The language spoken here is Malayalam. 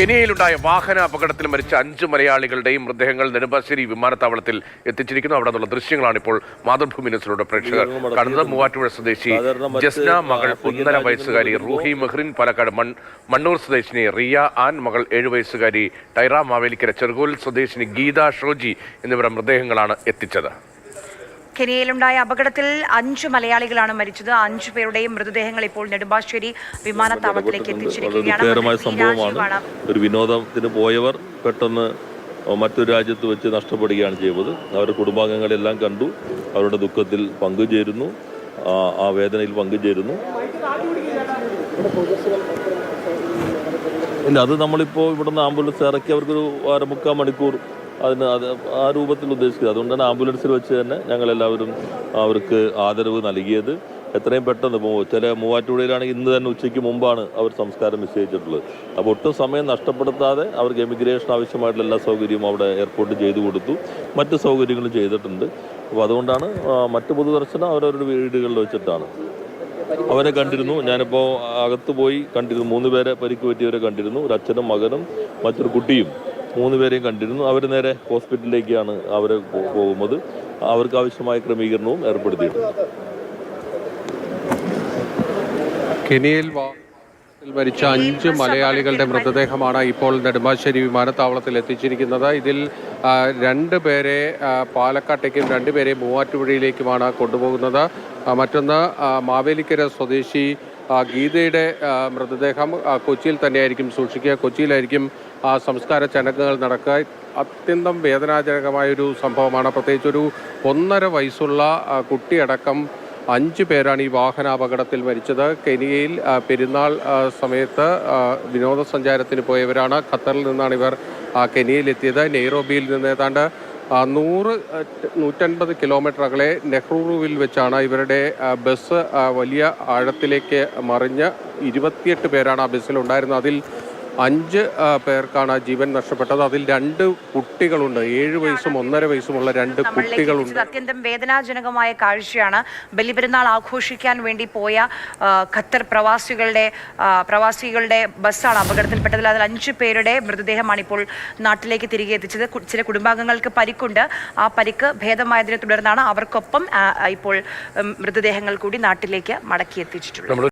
കെനിയയിലുണ്ടായ വാഹന അപകടത്തിൽ മരിച്ച അഞ്ച് മലയാളികളുടെയും മൃതദേഹങ്ങൾ നെടുമ്പാശ്ശേരി വിമാനത്താവളത്തിൽ എത്തിച്ചിരിക്കുന്നു. അവിടെ നിന്നുള്ള ദൃശ്യങ്ങളാണ് ഇപ്പോൾ മാതൃഭൂമി ന്യൂസിലൂടെ പ്രേക്ഷകർ കടന്നത് മൂവാറ്റുപുഴ സ്വദേശി ജസ്ന മകൾ ഒന്നര വയസ്സുകാരി റൂഹി മെഹ്റിൻ പാലക്കാട് മണ്ണൂർ സ്വദേശിനി റിയ ആൻ മകൾ ഏഴു വയസ്സുകാരി ടൈറ മാവേലിക്കര ചെറുകോൽ സ്വദേശിനി ഗീത ഷോജി എന്നിവരുടെ മൃതദേഹങ്ങളാണ് എത്തിച്ചത്. കെനിയയിലുണ്ടായ അപകടത്തിൽ അഞ്ചു മലയാളികളാണ് മരിച്ചത്. അഞ്ചു പേരുടെയും മൃതദേഹങ്ങൾ ഇപ്പോൾ നെടുമ്പാശ്ശേരി വിമാനത്താവളത്തിലേക്ക് എത്തിച്ചിരിക്കുകയാണ്. ഒരു വിനോദത്തിന് പോയവർ പെട്ടെന്ന് മറ്റൊരു രാജ്യത്ത് വെച്ച് നഷ്ടപ്പെടുകയാണ് ചെയ്തത്. അവരുടെ കുടുംബാംഗങ്ങളെല്ലാം കണ്ടു. അവരുടെ ദുഃഖത്തിൽ പങ്കുചേരുന്നു. ആ വേദനയിൽ പങ്കുചേരുന്നു. ഇല്ല അത് നമ്മളിപ്പോൾ ഇവിടുന്ന് ആംബുലൻസ് ഇറക്കി അവർക്കൊരു അരമുക്കാൽ മണിക്കൂർ അതിന് അത് ആ രൂപത്തിൽ ഉദ്ദേശിക്കുന്നത്. അതുകൊണ്ടാണ് ആംബുലൻസിൽ വെച്ച് തന്നെ ഞങ്ങളെല്ലാവരും അവർക്ക് ആദരവ് നൽകിയത്. എത്രയും പെട്ടെന്ന് ഇപ്പോൾ ചില മൂവാറ്റുപുഴയിലാണെങ്കിൽ ഇന്ന് തന്നെ ഉച്ചയ്ക്ക് മുമ്പാണ് അവർ സംസ്കാരം നിശ്ചയിച്ചിട്ടുള്ളത്. അപ്പോൾ ഒട്ടും സമയം നഷ്ടപ്പെടുത്താതെ അവർക്ക് എമിഗ്രേഷൻ ആവശ്യമായിട്ടുള്ള എല്ലാ സൗകര്യവും അവിടെ എയർപോർട്ട് ചെയ്തു കൊടുത്തു. മറ്റ് സൗകര്യങ്ങളും ചെയ്തിട്ടുണ്ട്. അപ്പോൾ അതുകൊണ്ടാണ് മറ്റ് പൊതുദർശനം അവരവരുടെ വീടുകളിൽ വെച്ചിട്ടാണ്. അവരെ കണ്ടിരുന്നു. ഞാനിപ്പോൾ അകത്ത് പോയി കണ്ടിരുന്നു. മൂന്ന് പേരെ പരിക്ക് പറ്റിയവരെ കണ്ടിരുന്നു. ഒരു അച്ഛനും മകനും മറ്റൊരു കുട്ടിയും. മൂന്ന് പേരെയും കണ്ടിരുന്നു. അവർ നേരെ ഹോസ്പിറ്റലിലേക്കാണ് അവർ പോകുന്നത്. അവർക്ക് ആവശ്യമായ ക്രമീകരണവും ഏർപ്പെടുത്തിയിട്ടുണ്ട്. കെനിയയിൽ മരിച്ച അഞ്ച് മലയാളികളുടെ മൃതദേഹമാണ് ഇപ്പോൾ നെടുമ്പാശ്ശേരി വിമാനത്താവളത്തിൽ എത്തിച്ചിരിക്കുന്നത്. ഇതിൽ രണ്ട് പേരെ പാലക്കാട്ടേക്കും രണ്ട് പേരെ മൂവാറ്റുപുഴയിലേക്കുമാണ് കൊണ്ടുപോകുന്നത്. മറ്റൊന്ന് മാവേലിക്കര സ്വദേശി ഗീതയുടെ മൃതദേഹം കൊച്ചിയിൽ തന്നെയായിരിക്കും സൂക്ഷിക്കുക. കൊച്ചിയിലായിരിക്കും സംസ്കാര ചടങ്ങുകൾ നടക്കുക. അത്യന്തം വേദനാജനകമായൊരു സംഭവമാണ്. പ്രത്യേകിച്ച് ഒരു ഒന്നര വയസ്സുള്ള കുട്ടിയടക്കം അഞ്ച് പേരാണ് ഈ വാഹനാപകടത്തിൽ മരിച്ചത്. കെനിയയിൽ പെരുന്നാൾ സമയത്ത് വിനോദസഞ്ചാരത്തിന് പോയവരാണ്. ഖത്തറിൽ നിന്നാണ് ഇവർ കെനിയയിലെത്തിയത്. നെയ്റോബിയിൽ നിന്ന് ഏതാണ്ട് നൂറ് നൂറ്റൻപത് കിലോമീറ്റർ അകലെ നെഹ്റുവിൽ വെച്ചാണ് ഇവരുടെ ബസ് വലിയ ആഴത്തിലേക്ക് മറിഞ്ഞ് ഇരുപത്തിയെട്ട് പേരാണ് ആ ബസ്സിലുണ്ടായിരുന്നത്. അതിൽ അഞ്ച് ആ, പേർക്കാണ് ജീവൻ നഷ്ടപ്പെട്ടത്. അതിൽ രണ്ട് കുട്ടികളുണ്ട്. ഏഴ് വയസ്സും ഒന്നര വയസ്സുമുള്ള രണ്ട് കുട്ടികളുണ്ട്. അത്യന്തം വേദനാജനകമായ കാഴ്ചയാണ്. ബലിപെരുന്നാൾ ആഘോഷിക്കാൻ വേണ്ടി പോയ ഖത്തർ പ്രവാസികളുടെ പ്രവാസികളുടെ ബസ്സാണ് അപകടത്തിൽപ്പെട്ടതിൽ അതിൽ അഞ്ച് പേരുടെ മൃതദേഹമാണ് ഇപ്പോൾ നാട്ടിലേക്ക് തിരികെ എത്തിച്ചത്. ചില കുടുംബാംഗങ്ങൾക്ക് പരിക്കുണ്ട്. ആ പരിക്ക് ഭേദമായതിനെ തുടർന്നാണ് അവർക്കൊപ്പം ഇപ്പോൾ മൃതദേഹങ്ങൾ കൂടി നാട്ടിലേക്ക് മടക്കി എത്തിച്ചിട്ടുള്ളത്.